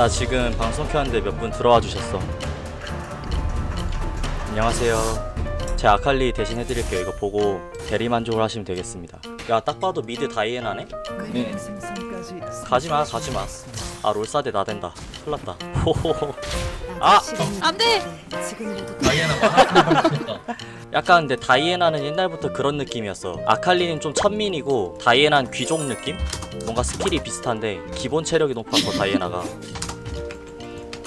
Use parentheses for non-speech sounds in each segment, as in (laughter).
나 지금 방송 켰는데 몇 분 들어와 주셨어. 안녕하세요. 제 아칼리 대신 해드릴게요. 이거 보고 대리 만족을 하시면 되겠습니다. 야, 딱 봐도 미드 다이애나네? 네. 가지마, 가지마. 아, 롤사대 나댄다. 큰일 났다. 호호호. 아! 안 돼! 다이애나 죽었다. (laughs) 약간 근데 다이애나는 옛날부터 그런 느낌이었어. 아칼리는 좀 천민이고 다이애나는 귀족 느낌? 뭔가 스킬이 비슷한데 기본 체력이 높아서 다이애나가.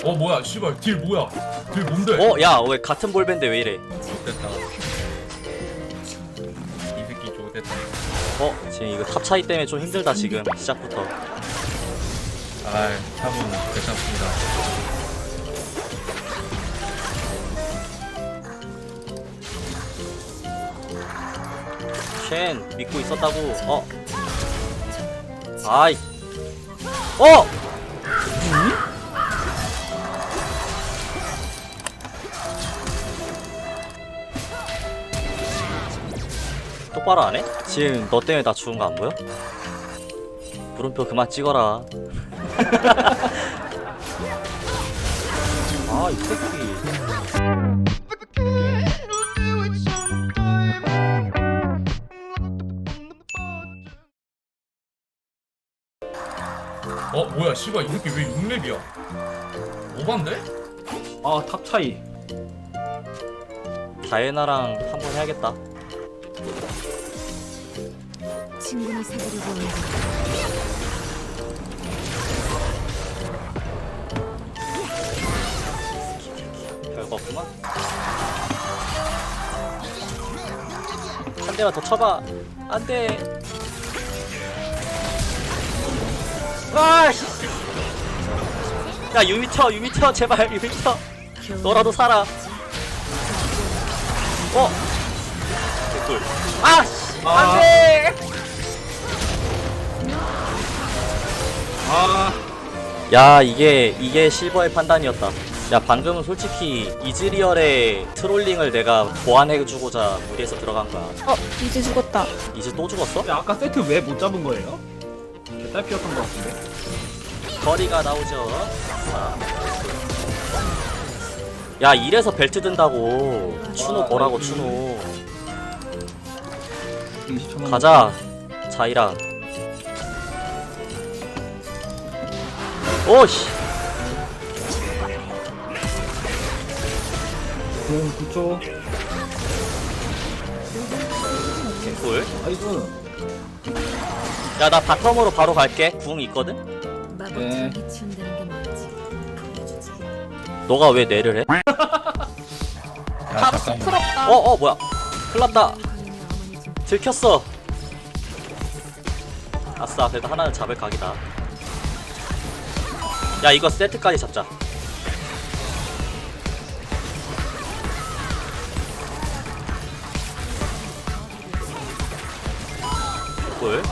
어 뭐야 씨발 딜 뭐야? 딜 뭔데? 어, 야, 왜 같은 볼밴데 왜 이래? 됐다. 이 새끼 좋됐다. 어, 지금 이거 탑 차이 때문에 좀 힘들다 지금 시작부터. 아 참은 괜찮습니다. 쉔 믿고 있었다고. 어, 아이, 어. 똑바로 안 해? 지금 너 때문에 나 죽은 거 안 보여? 물음표 그만 찍어라. (laughs) 아, 이 새끼. 어 뭐야 씨발 이 새끼 왜 6렙이야? 오반데? 아, 탑 차이. 다이애나랑 한 번 해야겠다. 친구를 사귀려고 하는 거 별거 없구만. 한 대만 더 쳐봐. 안 돼. 아 씨. 야 유미 쳐, 유미 쳐, 제발 유미 쳐. 너라도 살아. 어. 개꿀. 아씨. 안 돼. 아, 야 이게 이게 실버의 판단이었다. 야 방금은 솔직히 이즈리얼의 트롤링을 내가 보완해주고자 무리해서 들어간 거야. 어, 이제 죽었다. 이제 또 죽었어? 근데 아까 세트 왜 못 잡은 거예요? 딸피였던 것 같은데. 거리가 나오죠. 아. 야 이래서 벨트 든다고. 추노 뭐라고 추노. 20초만. 가자 자이라. 오씨. 공 9초. 개꿀. 아이고. 야 나 바텀으로 바로 갈게. 궁 있거든. 네. 마법처럼 치운다는 게 뭐지? 보여주지. 너가 왜 내를 해? 야 잠깐만. 부럽다. 어어 뭐야? 큰일났다. 거인의 어머니 좀 들켰어. 아싸, 그래도 하나는 잡을 각이다. 야, 이거 세트까지 잡자. 꿀.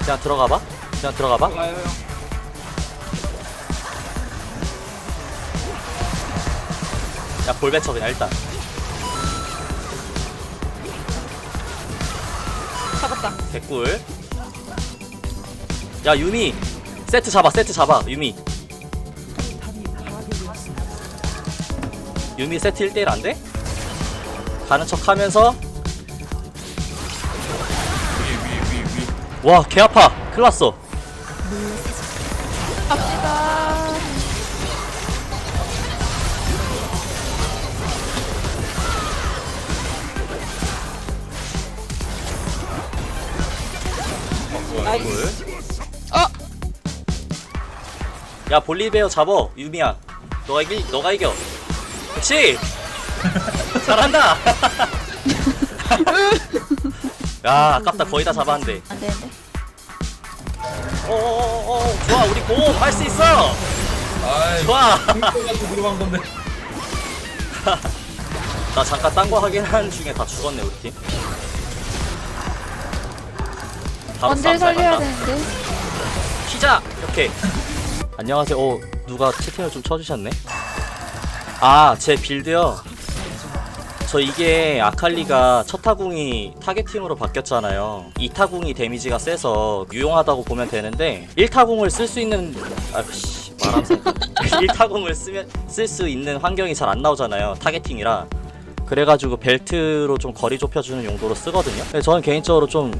그냥 들어가봐. 그냥 들어가봐. 가요 형. 야, 볼배쳐 그냥 일단. 잡았다. 개꿀. 야 유미 세트 잡아 세트 잡아 유미. 유미 세트 1대1 안 돼? 가는 척 하면서 위위위 위. 와개 아파 큰일 났어 갑시다. 나이스. 야 볼리베어 잡어 유미야 너가 이기 너가 이겨 그렇지 (laughs) 잘한다 (laughs) 야 아깝다 거의 다 잡았는데 안 되는데. 어어어어 좋아 우리 공할 수 있어 아이. 좋아 가지고 들어간 건데. (laughs) 나 잠깐 딴 거 하긴 한 중에 다 죽었네 우리 팀. 언제 살려야. 되는데? 키자 이렇게. 안녕하세요. 어 누가 채팅을 좀 쳐주셨네. 아 제 빌드요. 저 이게 아칼리가 첫 타궁이 타겟팅으로 바뀌었잖아요. 2타궁이 데미지가 세서 유용하다고 보면 되는데 1타궁을 쓸 수 있는 아씨 말하면서 1타궁을 (laughs) 쓰면 쓸 수 있는 환경이 잘 안 나오잖아요. 타겟팅이라. 그래가지고 벨트로 좀 거리 좁혀주는 용도로 쓰거든요. 근데 저는 개인적으로 좀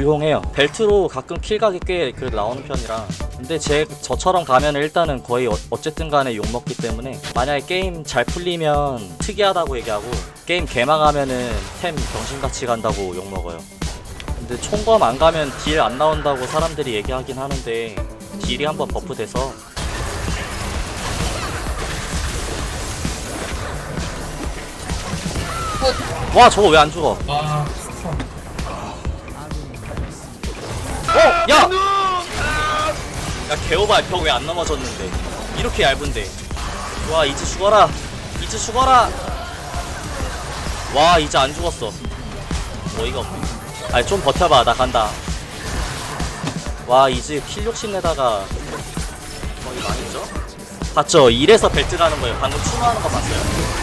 유용해요. 벨트로 가끔 킬각이 꽤 그래도 나오는 편이라. 근데 제 저처럼 가면은 일단은 거의 어, 어쨌든 간에 욕 먹기 때문에 만약에 게임 잘 풀리면 특이하다고 얘기하고 게임 개망하면은 템 병신같이 간다고 욕 먹어요. 근데 총검 안 가면 딜 안 나온다고 사람들이 얘기하긴 하는데 딜이 한번 버프돼서 와 저거 왜 안 죽어? 아 야! 야! 개오바 벽 왜 안 넘어졌는데? 이렇게 얇은데. 와 이제 죽어라. 이제 죽어라. 와 이제 안 죽었어. 어이가 없네. 아니 좀 버텨봐. 나 간다. 와 이제 킬 욕심내다가 거의 망했죠? 봤죠? 이래서 벨트 가는 거예요. 방금 추노하는 거 봤어요?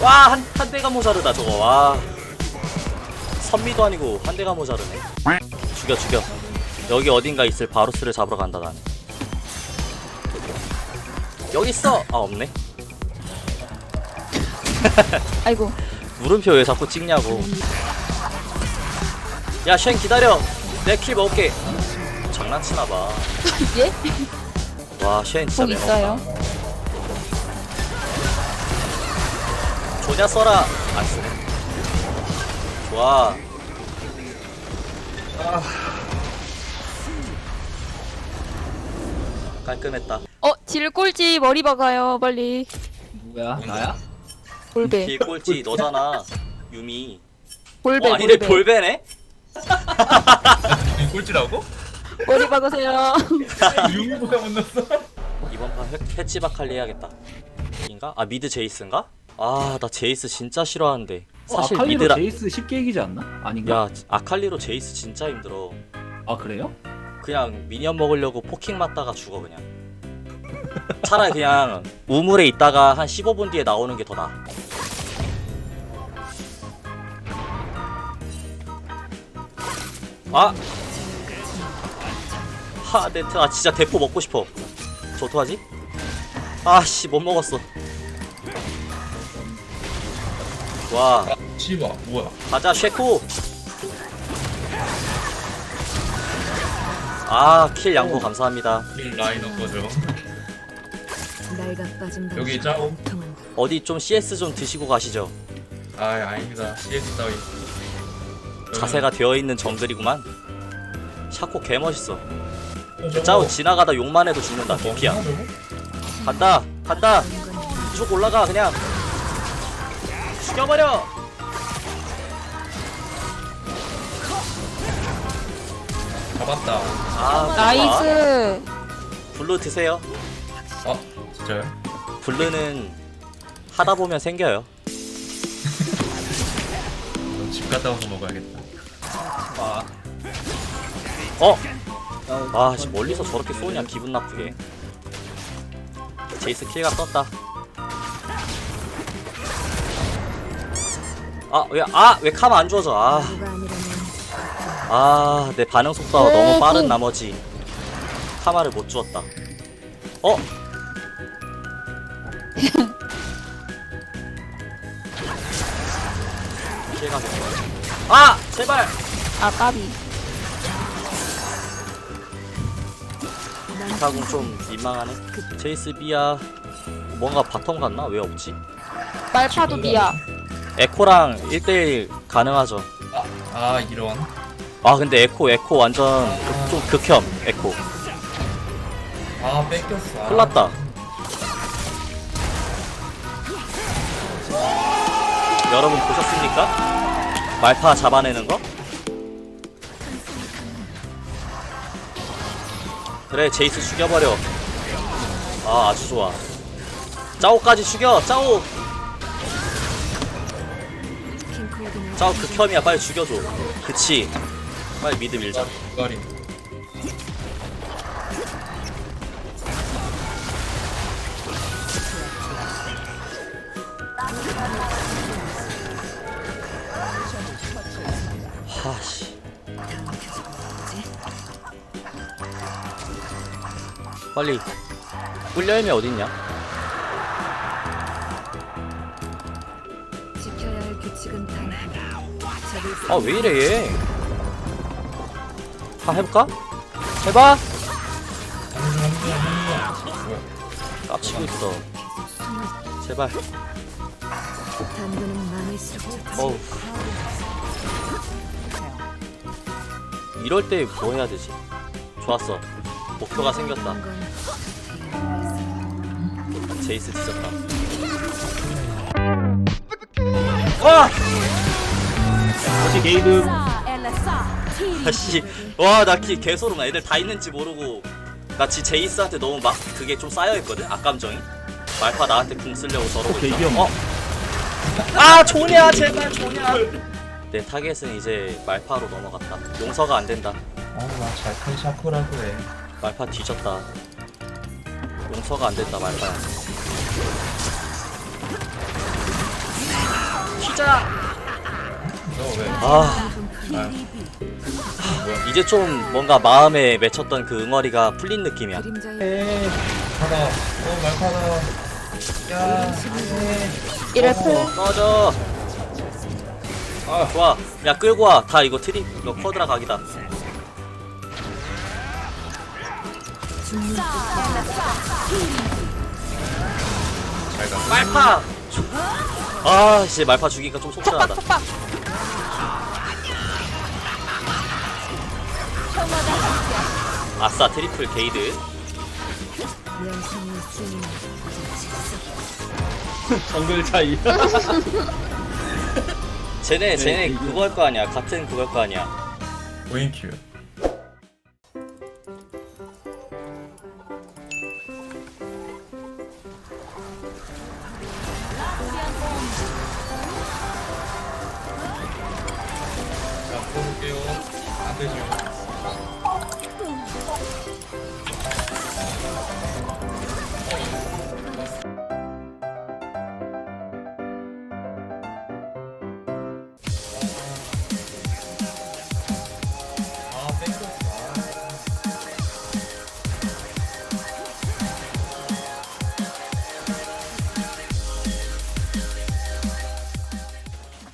와, 한, 한 대가 모자르다, 저거. 와. 선미도 아니고 한 대가 모자르네. 죽여, 죽여. 여기 어딘가 있을 바루스를 잡으러 간다, 나는. 여기 있어! 아, 없네. (laughs) 아이고. 물음표 왜 자꾸 찍냐고. 야, 쉔 기다려! 내 킬 먹을게. 장난치나봐. (laughs) 예? 와, 쉔 진짜 복 매너 있어요. 조냐 써라 안 쓰네 좋아 깔끔했다 어, 질 꼴찌 머리 박아요, 빨리. 누구야? 나야? 볼배. 길 꼴찌 너잖아 유미 볼배, 어 아니네 볼배. 볼베네 이 꼴찌라고? 머리 박으세요. (laughs) 유미보다 못 났어 이번 판 회- 해치바칼리 해야겠다 인가? 아 미드 제이스인가? 아 나 제이스 진짜 싫어하는데 사실 어, 아칼리로 미드라 제이스 쉽게 이기지 않나? 아닌가? 야 아칼리로 제이스 진짜 힘들어 아 그래요? 그냥 미니언 먹으려고 포킹 맞다가 죽어 그냥 차라리 그냥 우물에 있다가 한 15분 뒤에 나오는 게 더 나아 아! 하 네트 아 진짜 대포 먹고 싶어 저 어떡하지? 아씨 못 먹었어 와. 씨바 뭐야? 가자 쉐코 아킬 양보 감사합니다. 이 날가 빠진 여기 짜오 어디 좀 CS 좀 드시고 가시죠. 아 아닙니다. CS 따위 자세가 되어 있는 정글이구만. 샤코 개 멋있어. 어, 짜오 지나가다 욕만 해도 죽는다 DP야. 간다 간다. 쭉 올라가 그냥 죽여버려 잡았다 아 좋아. 나이스. 블루 드세요 아 진짜요? 블루는 하다 보면 생겨요 집 갔다 와서 먹어야겠다 아, 어? 아, 아, 씨, 멀리서 저렇게 쏘냐 기분 나쁘게. 제이스 킬가 떴다. 아, 왜, 아, 왜 카마 안 주워져? 아, 아, 내 반응 속도가 오, 너무 빠른 오. 나머지 카마를 못 주웠다. 어? (laughs) 킬가 아, 제발. 아, 까비. 타공 좀 민망하네. 제이스 비야 뭔가 바텀 갔나? 왜 없지? 말파도 미야. 에코랑 1대1 가능하죠. 아, 아 이런 아 근데 에코 에코 완전 극- 좀 극혐 에코. 아 뺏겼어 아. 큰일 났다. 여러분 보셨습니까? 말파 잡아내는 거? 그래 제이스 죽여버려 아 아주 좋아 짜오까지 죽여 짜오 싸워 극혐이야. 그 빨리 죽여줘. 그치? 빨리 미드 밀자. 빨리. 꿀려임이 어딨냐? 아 왜 이래 얘? 한 해볼까? 해봐. 깝치고 있어. 제발. 당근은 많을수록 좋지. 어우. 이럴 때 뭐 해야 되지? 좋았어. 목표가 생겼다. 건 제이스 뒤졌다. 와! 다시 게이드. 아씨, 와, 나 기, 개소름. 애들 다 있는지 모르고. 나 지 제이스한테 너무 막 그게 좀 쌓여있거든? 악감정이? 말파 나한테 궁 쓰려고 저러고 오케이, 있다. 이병. 어? 아, 조냐, 제발, 조냐. 내 타겟은 이제 말파로 넘어갔다. 용서가 안 된다. 어나 잘큰 샤코라고 해 말파 뒤졌다. 용서가 안 된다, 말파야. 튀자! 너왜 아, 뭐야 이제 좀 뭔가 마음에 맺혔던 그 응어리가 풀린 느낌이야. 하나 어야 이를 플 꺼져! 아, 좋아. 야, 끌고 와. 다 이거 트립, 이거 쿼드라 각이다. 잘 가 말파! 아, 이제 말파 죽이기가 좀 속상하다. 아싸, 트리플 게이드. 정글 차이. 쟤네, 쟤네 게이드. 그거일 거 아니야. 같은 그거일 거 아니야. 오인큐